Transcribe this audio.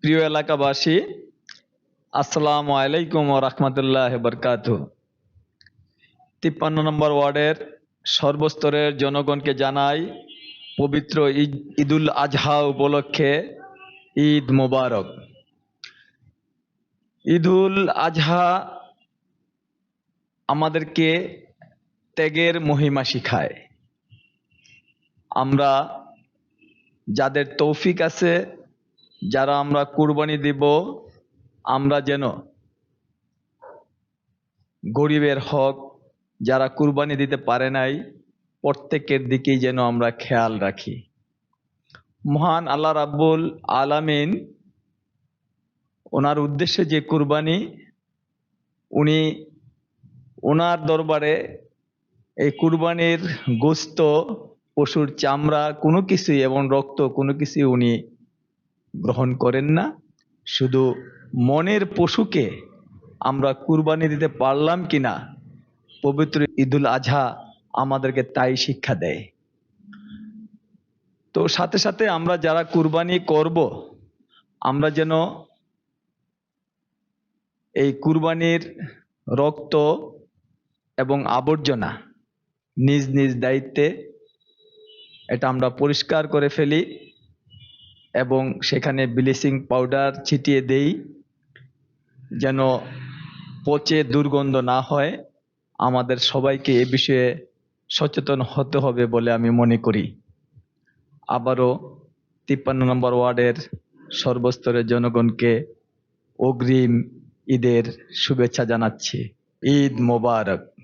প্রিয় এলাকাবাসী, আসসালামু আলাইকুম ও রহমতুল্লাহ বরকাত তিপ্পান্ন নম্বর ওয়ার্ডের সর্বস্তরের জনগণকে জানাই পবিত্র ঈদ- ঈদুল আজহা উপলক্ষে ঈদ মোবারক। ঈদুল আজহা আমাদেরকে ত্যাগের মহিমা শিখায়। আমরা যাদের তৌফিক আছে যারা আমরা কুরবানি দিব, আমরা যেন গরিবের হক যারা কুরবানি দিতে পারে নাই, প্রত্যেকের দিকেই যেন আমরা খেয়াল রাখি। মহান আল্লাহ রাব্বুল আলামিন ওনার উদ্দেশ্যে যে কুরবানি, উনি ওনার দরবারে এই কুরবানির গোস্ত, পশুর চামড়া, কোনো কিছুই এবং রক্ত, কোনো কিছুই উনি গ্রহণ করেন না। শুধু মনের পশুকে আমরা কুরবানি দিতে পারলাম কিনা, পবিত্র ঈদুল আজহা আমাদেরকে তাই শিক্ষা দেয়। তো সাথে সাথে আমরা যারা কুরবানি করব, আমরা যেন এই কুরবানির রক্ত এবং আবর্জনা নিজ নিজ দায়িত্বে, এটা আমরা পরিষ্কার করে ফেলি। এবং সেখানে ব্লিচিং পাউডার ছিটিয়ে দেই যেন পচে দুর্গন্ধ না হয়। আমাদের সবাইকে এ বিষয়ে সচেতন হতে হবে বলে আমি মনে করি। আবারও তিপ্পান্ন নম্বর ওয়ার্ডের সর্বস্তরের জনগণকে অগ্রিম ঈদের শুভেচ্ছা জানাচ্ছি। ঈদ মোবারক।